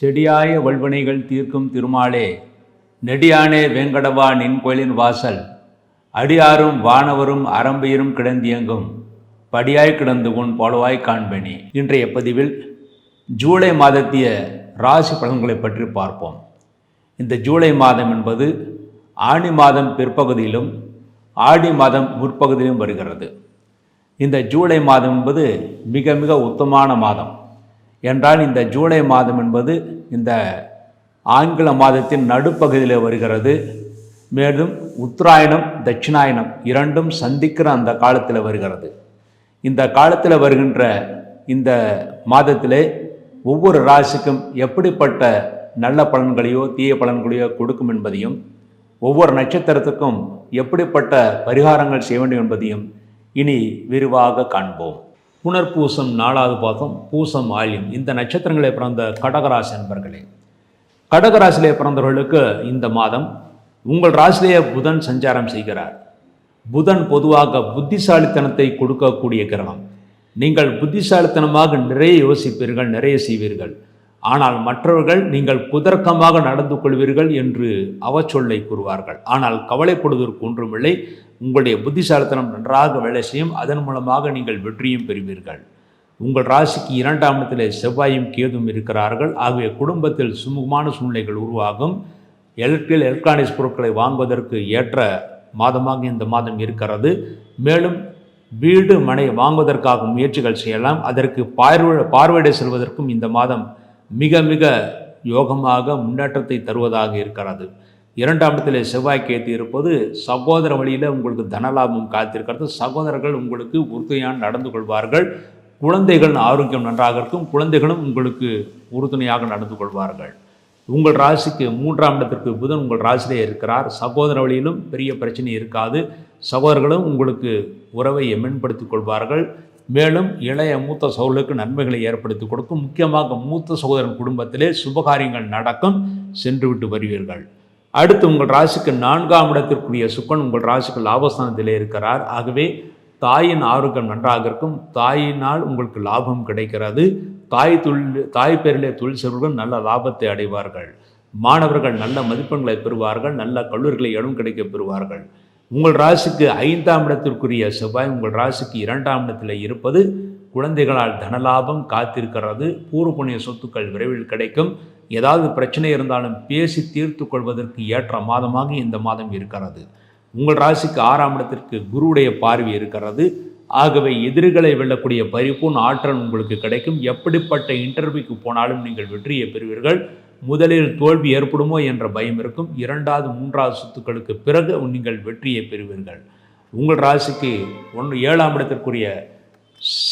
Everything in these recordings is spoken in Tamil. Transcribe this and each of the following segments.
செடியாய வல்வினைகள் தீர்க்கும் திருமாலே நெடியானே வேங்கடவா நின் கோயிலின் வாசல். அடியாரும் வானவரும் அரம்பையரும் கிடந்தியங்கும். படியாய் கிடந்து உன் போலவாய் காண்பனி. இன்றைய பதிவில் ஜூலை மாதத்திய ராசி பலன்களை பற்றி பார்ப்போம். இந்த ஜூலை மாதம் என்பது ஆணி மாதம் பிற்பகுதியிலும் ஆடி மாதம் முற்பகுதியிலும் வருகிறது. இந்த ஜூலை மாதம் என்பது மிக மிக உத்தமான மாதம். என்றால் இந்த ஜூலை மாதம் என்பது இந்த ஆங்கில மாதத்தின் நடுப்பகுதியில் வருகிறது. மேலும் உத்தராயணம் தட்சிணாயணம் இரண்டும் சந்திக்கிற அந்த காலத்தில் வருகிறது. இந்த காலத்தில் வருகின்ற இந்த மாதத்திலே ஒவ்வொரு ராசிக்கும் எப்படிப்பட்ட நல்ல பலன்களையோ தீய பலன்களையோ கொடுக்கும் என்பதையும் ஒவ்வொரு நட்சத்திரத்துக்கும் எப்படிப்பட்ட பரிகாரங்கள் செய்ய வேண்டும் என்பதையும் இனி விரிவாக காண்போம். புனர்பூசம் நாலாவது பாதம் பூசம் ஆலியம் இந்த நட்சத்திரங்களை பிறந்த கடகராசி என்பர்களே கடகராசிலே பிறந்தவர்களுக்கு இந்த மாதம் உங்கள் ராசிலேயே புதன் சஞ்சாரம் செய்கிறார். புதன் பொதுவாக புத்திசாலித்தனத்தை கொடுக்கக்கூடிய கிரகம் நீங்கள் புத்திசாலித்தனமாக நிறைய யோசிப்பீர்கள் நிறைய செய்வீர்கள். ஆனால் மற்றவர்கள் நீங்கள் குதர்க்கமாக நடந்து கொள்வீர்கள் என்று அவச்சொல்லை கூறுவார்கள். ஆனால் கவலைப்படுவதற்கு ஒன்றுமில்லை. உங்களுடைய புத்திசாலித்தனம் நன்றாக வேலை செய்யும். அதன் மூலமாக நீங்கள் வெற்றியும் பெறுவீர்கள். உங்கள் ராசிக்கு இரண்டாம் இடத்திலே செவ்வாயும் கேதும் இருக்கிறார்கள். ஆகவே குடும்பத்தில் சுமூகமான சூழ்நிலைகள் உருவாகும். எலக்ட்ரில் எலக்ட்ரானிக்ஸ் பொருட்களை வாங்குவதற்கு ஏற்ற மாதமாக இந்த மாதம் இருக்கிறது. மேலும் வீடு மனை வாங்குவதற்காக முயற்சிகள் செய்யலாம். அதற்கு பார்வை பார்வையிட செல்வதற்கும் இந்த மாதம் மிக மிக யோகமாக முன்னேற்றத்தை தருவதாக இருக்கிறது. இரண்டாம் இடத்திலே செவ்வாய் கேத்து இருப்பது சகோதர வழியில் உங்களுக்கு தனலாபம் காத்திருக்கிறது. சகோதரர்கள் உங்களுக்கு உறுதுணையாக நடந்து கொள்வார்கள். குழந்தைகள் ஆரோக்கியம் நன்றாக இருக்கும். குழந்தைகளும் உங்களுக்கு உறுதுணையாக நடந்து கொள்வார்கள். உங்கள் ராசிக்கு மூன்றாம் இடத்திற்கு புதன் உங்கள் ராசியிலே இருக்கிறார். சகோதர வழியிலும் பெரிய பிரச்சனை இருக்காது. சகோதரர்களும் உங்களுக்கு உறவை மேம்படுத்திக் கொள்வார்கள். மேலும் இளைய மூத்த சகோதரர்களுக்கு நன்மைகளை ஏற்படுத்தி கொடுக்கும். முக்கியமாக மூத்த சகோதரன் குடும்பத்திலே சுபகாரியங்கள் நடக்கும். சென்று விட்டு வருவீர்கள். அடுத்து உங்கள் ராசிக்கு நான்காம் இடத்திற்குரிய சுக்கன் உங்கள் ராசிக்கு லாபஸ்தானத்திலே இருக்கிறார். ஆகவே தாயின் ஆரோக்கியம் நன்றாக இருக்கும். தாயினால் உங்களுக்கு லாபம் கிடைக்கிறது. தாய் தொழில் தாய் பேரிலே தொழில் செய்வர்கள் நல்ல லாபத்தை அடைவார்கள். மாணவர்கள் நல்ல மதிப்பெண்களை பெறுவார்கள். நல்ல கல்லூரிகளை இடம் கிடைக்க பெறுவார்கள். உங்கள் ராசிக்கு ஐந்தாம் இடத்திற்குரிய செவ்வாய் உங்கள் ராசிக்கு இரண்டாம் இடத்தில் இருப்பது குழந்தைகளால் தனலாபம் காத்திருக்கிறது. பூர்வ புண்ணிய சொத்துக்கள் விரைவில் கிடைக்கும். ஏதாவது பிரச்சனை இருந்தாலும் பேசி தீர்த்து கொள்வதற்கு ஏற்ற மாதமாக இந்த மாதம் இருக்கிறது. உங்கள் ராசிக்கு ஆறாம் இடத்திற்கு குருவுடைய பார்வை இருக்கிறது. ஆகவே எதிரிகளை வெல்லக்கூடிய பரிபூர்ண ஆற்றல் உங்களுக்கு கிடைக்கும். எப்படிப்பட்ட இன்டர்வியூக்கு போனாலும் நீங்கள் வெற்றியை பெறுவீர்கள். முதலில் தோல்வி ஏற்படுமோ என்ற பயம் இருக்கும். இரண்டாவது மூன்றாவது சுத்துக்களுக்கு பிறகு நீங்கள் வெற்றியை பெறுவீர்கள். உங்கள் ராசிக்கு ஒன்று ஏழாம் இடத்திற்குரிய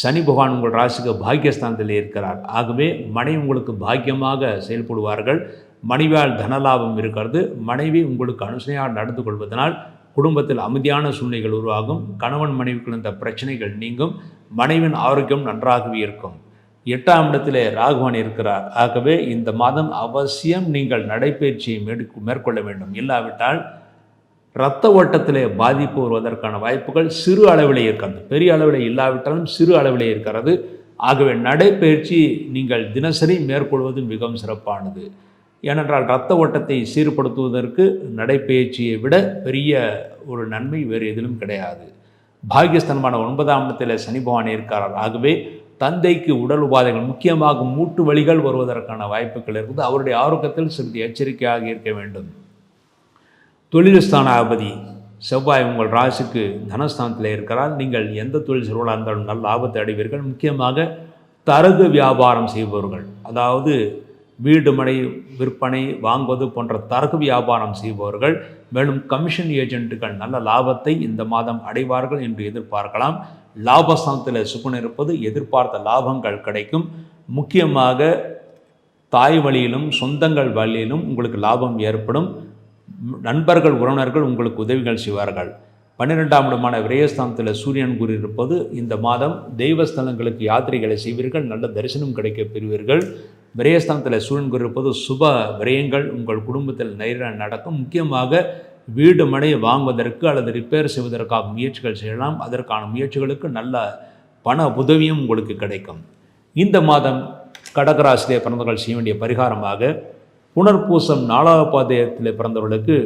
சனி பகவான் உங்கள் ராசிக்கு பாக்கியஸ்தானத்தில் இருக்கிறார். ஆகவே மனைவி உங்களுக்கு பாக்கியமாக செயல்படுவார்கள். மனைவியால் தனலாபம் இருக்கிறது. மனைவி உங்களுக்கு அனுசனையாக நடந்து கொள்வதனால் குடும்பத்தில் அமைதியான சூழ்நிலைகள் உருவாகும். கணவன் மனைவிக்குள் இந்த பிரச்சனைகள் நீங்கும். மனைவின் ஆரோக்கியம் நன்றாகவே இருக்கும். எட்டாம் இடத்திலே ராகுவான் இருக்கிறார். ஆகவே இந்த மாதம் அவசியம் நீங்கள் நடைபயிற்சியை மேற்கொள்ள வேண்டும். இல்லாவிட்டால் இரத்த ஓட்டத்திலே பாதிப்பு வருவதற்கான வாய்ப்புகள் சிறு அளவிலே இருக்கிறது பெரிய அளவில் இல்லாவிட்டாலும் சிறு அளவிலே இருக்கிறது. ஆகவே நடைப்பயிற்சி நீங்கள் தினசரி மேற்கொள்வது மிகவும் சிறப்பானது. ஏனென்றால் இரத்த ஓட்டத்தை சீர்படுத்துவதற்கு நடைப்பயிற்சியை விட பெரிய ஒரு நன்மை வேறு எதிலும் கிடையாது. பாகியஸ்தனமான ஒன்பதாம் இடத்தில் சனி பகவான் இருக்கிறார். ஆகவே தந்தைக்கு உடல் உபாதைகள் முக்கியமாக மூட்டு வழிகள் வருவதற்கான வாய்ப்புகள் இருக்குது. அவருடைய ஆரோக்கியத்தில் சிறிது எச்சரிக்கையாக இருக்க வேண்டும். தொழில் ஸ்தானாபதி செவ்வாய் உங்கள் ராசிக்கு தனஸ்தானத்தில் இருக்கிறால் நீங்கள் எந்த தொழில் செய்வர்களாக இருந்தாலும் நல்ல லாபத்தை அடைவீர்கள். முக்கியமாக தரகு வியாபாரம் செய்பவர்கள். அதாவது வீடு மனை விற்பனை வாங்குவது போன்ற தரகு வியாபாரம் செய்பவர்கள் மேலும் கமிஷன் ஏஜென்ட்டுகள் நல்ல லாபத்தை இந்த மாதம் அடைவார்கள் என்று எதிர்பார்க்கலாம். லாபஸ்தானத்தில் சுகுணம் இருப்பது எதிர்பார்த்த லாபங்கள் கிடைக்கும். முக்கியமாக தாய் வழியிலும் சொந்தங்கள் வழியிலும் உங்களுக்கு லாபம் ஏற்படும். நண்பர்கள் உறவினர்கள் உங்களுக்கு உதவிகள் செய்வார்கள். பன்னிரெண்டாம் இடமான விரயஸ்தானத்தில் சூரியன் கூறியிருப்பது இந்த மாதம் தெய்வஸ்தலங்களுக்கு யாத்திரைகளை செய்வீர்கள் நல்ல தரிசனம் கிடைக்க பெறுவீர்கள். விரயஸ்தானத்தில் சூழ்ந்திருப்பது சுப விரயங்கள் உங்கள் குடும்பத்தில் நேர நடக்கும். முக்கியமாக வீடு மனை வாங்குவதற்கு அல்லது ரிப்பேர் செய்வதற்காக முயற்சிகள் செய்யலாம். அதற்கான முயற்சிகளுக்கு நல்ல பண உதவியும் உங்களுக்கு கிடைக்கும். இந்த மாதம் கடகராசிலே பிறந்தவர்கள் செய்ய வேண்டிய பரிகாரமாக புனர்பூசம் நாலாவது பாதையத்தில் பிறந்தவர்களுக்கு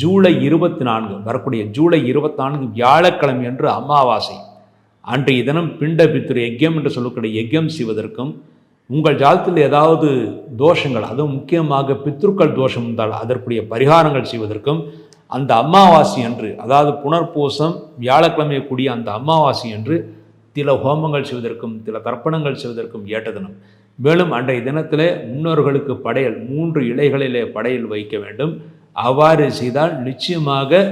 ஜூலை இருபத்தி நான்கு வரக்கூடிய ஜூலை இருபத்தி நான்கு வியாழக்கிழமை என்று அமாவாசை. அன்றைய தினம் பிண்ட பித்திரு யஜ்யம் என்று சொல்லக்கூடிய யஜ்யம் செய்வதற்கும் உங்கள் ஜாதத்தில் ஏதாவது தோஷங்கள் அதுவும் முக்கியமாக பித்ருக்கள் தோஷம் இருந்தால் அதற்குரிய பரிகாரங்கள் செய்வதற்கும் அந்த அமாவாசை அன்று அதாவது புனர்பூசம் வியாழக்கிழமை கூடிய அந்த அமாவாசை அன்று சில ஹோமங்கள் செய்வதற்கும் சில தர்ப்பணங்கள் செய்வதற்கும் ஏற்ற தினம் மேலும் அன்றைய தினத்திலே முன்னோர்களுக்கு படையல் மூன்று இலைகளிலே படையல் வைக்க வேண்டும். அவ்வாறு செய்தால் நிச்சயமாக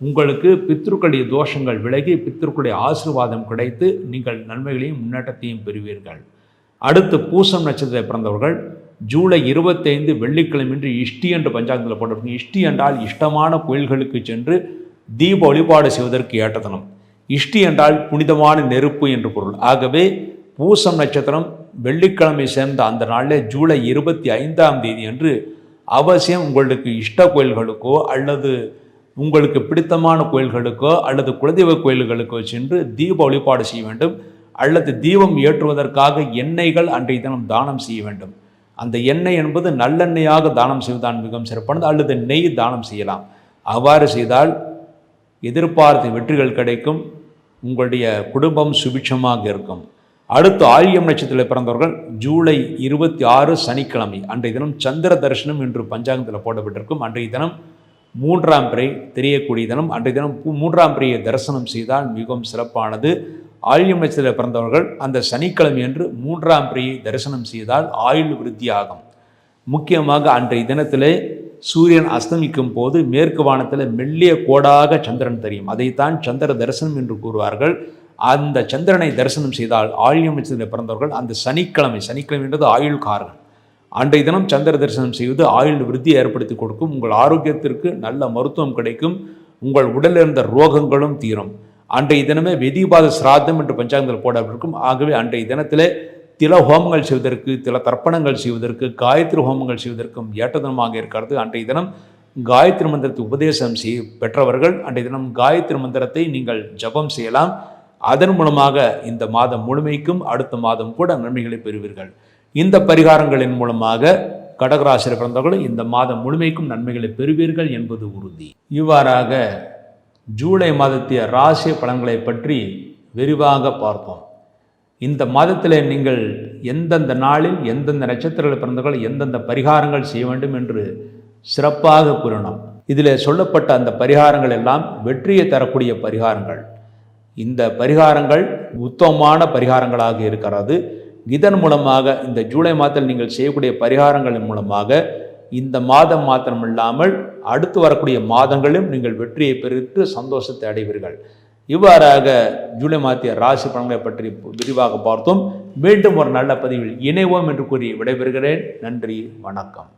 உங்களுக்கு பித்ருக்களுடைய தோஷங்கள் விலகி பித்ருக்களுடைய ஆசீர்வாதம் கிடைத்து நீங்கள் நன்மைகளையும் முன்னேற்றத்தையும் பெறுவீர்கள். அடுத்து பூசம் நட்சத்திரத்தை பிறந்தவர்கள் ஜூலை இருபத்தைந்து வெள்ளிக்கிழமைன்று இஷ்டி என்று பஞ்சாங்கத்தில் போட்டிருக்கீங்க இஷ்டி என்றால் இஷ்டமான கோயில்களுக்கு சென்று தீப வழிபாடு செய்வதற்கு ஏற்றதனம் இஷ்டி என்றால் புனிதமான நெருப்பு என்று பொருள். ஆகவே பூசம் நட்சத்திரம் வெள்ளிக்கிழமை சேர்ந்த அந்த நாளில் ஜூலை இருபத்தி ஐந்தாம் தேதி அன்று அவசியம் உங்களுக்கு இஷ்ட கோயில்களுக்கோ அல்லது உங்களுக்கு பிடித்தமான கோயில்களுக்கோ அல்லது குலதெய்வ கோயில்களுக்கோ சென்று தீப வழிபாடு செய்ய வேண்டும். அல்லது தீபம் ஏற்றுவதற்காக எண்ணெய்கள் அன்றைய தினம் தானம் செய்ய வேண்டும். அந்த எண்ணெய் என்பது நல்லெண்ணெயாக தானம் செய்வதுதான் மிகவும் சிறப்பானது. அல்லது நெய் தானம் செய்யலாம். அவ்வாறு செய்தால் எதிர்பார்த்த வெற்றிகள் கிடைக்கும். உங்களுடைய குடும்பம் சுபிட்சமாக இருக்கும். அடுத்து ஆரியம் நட்சத்திரத்தில் பிறந்தவர்கள் ஜூலை இருபத்தி ஆறு சனிக்கிழமை அன்றைய தினம் சந்திர தரிசனம் என்று பஞ்சாங்கத்தில் போடப்பட்டிருக்கும். அன்றைய தினம் மூன்றாம் பிறை தெரியக்கூடிய தினம். அன்றைய தினம் மூன்றாம் பிறையை தரிசனம் செய்தால் மிகவும் சிறப்பானது. ஆயுள் பிறந்தவர்கள் அந்த சனிக்கிழமை என்று மூன்றாம் பிரியை தரிசனம் செய்தால் ஆயுள் விருத்தியாகும். முக்கியமாக அன்றைய தினத்திலே சூரியன் அஸ்தமிக்கும் போது மேற்கு வானத்தில் மெல்லிய கோடாக சந்திரன் தெரியும். அதைத்தான் சந்திர தரிசனம் என்று கூறுவார்கள். அந்த சந்திரனை தரிசனம் செய்தால் ஆயுள் பிறந்தவர்கள் அந்த சனிக்கிழமை சனிக்கிழமை என்றது ஆயுள்காரர்கள் அன்றைய தினம் சந்திர தரிசனம் செய்வது ஆயுள் விருத்தியை ஏற்படுத்தி கொடுக்கும். உங்கள் ஆரோக்கியத்திற்கு நல்ல மருத்துவம் கிடைக்கும். உங்கள் உடலில் இருந்த ரோகங்களும் தீரும். அன்றைய தினமே வெதிபாத சிராதம் என்று பஞ்சாங்கத்தில் போடப்பட்டிருக்கும். ஆகவே அன்றைய தினத்திலே தில ஹோமங்கள் செய்வதற்கு தில தர்ப்பணங்கள் செய்வதற்கு காயத்ரி ஹோமங்கள் செய்வதற்கும் ஏற்ற தினமாக இருக்கிறது. அன்றைய தினம் காயத்ரி மந்திரத்தை உபதேசம் செய் பெற்றவர்கள் அன்றைய தினம் காயத்ரி மந்திரத்தை நீங்கள் ஜபம் செய்யலாம். அதன் மூலமாக இந்த மாதம் முழுமைக்கும் அடுத்த மாதம் கூட நன்மைகளை பெறுவீர்கள். இந்த பரிகாரங்களின் மூலமாக கடகராசியில் பிறந்தவர்கள் இந்த மாதம் முழுமைக்கும் நன்மைகளை பெறுவீர்கள் என்பது உறுதி. இவ்வாறாக ஜூலை மாதத்திய ராசி பலன்களை பற்றி விரிவாக பார்ப்போம். இந்த மாதத்தில் நீங்கள் எந்தெந்த நாளில் எந்தெந்த நட்சத்திரங்கள் பிறந்தவர்கள் எந்தெந்த பரிகாரங்கள் செய்ய வேண்டும் என்று சிறப்பாக கூறினோம் இதில் சொல்லப்பட்ட அந்த பரிகாரங்கள் எல்லாம் வெற்றியை தரக்கூடிய பரிகாரங்கள். இந்த பரிகாரங்கள் உத்தமமான பரிகாரங்களாக இருக்கிறது. இதன் மூலமாக இந்த ஜூலை மாதத்தில் நீங்கள் செய்யக்கூடிய பரிகாரங்களின் மூலமாக இந்த மாதம் மாத்திரமில்லாமல் அடுத்து வரக்கூடிய மாதங்களிலும் நீங்கள் வெற்றியை பெற்று சந்தோஷத்தை அடைவீர்கள். இவ்வாறாக ஜூலை மாத்திய ராசி பலன்களை பற்றி விரிவாக பார்த்தோம். மீண்டும் ஒரு நல்ல பதிவில் இணைவோம் என்று கூறி விடைபெறுகிறேன். நன்றி வணக்கம்.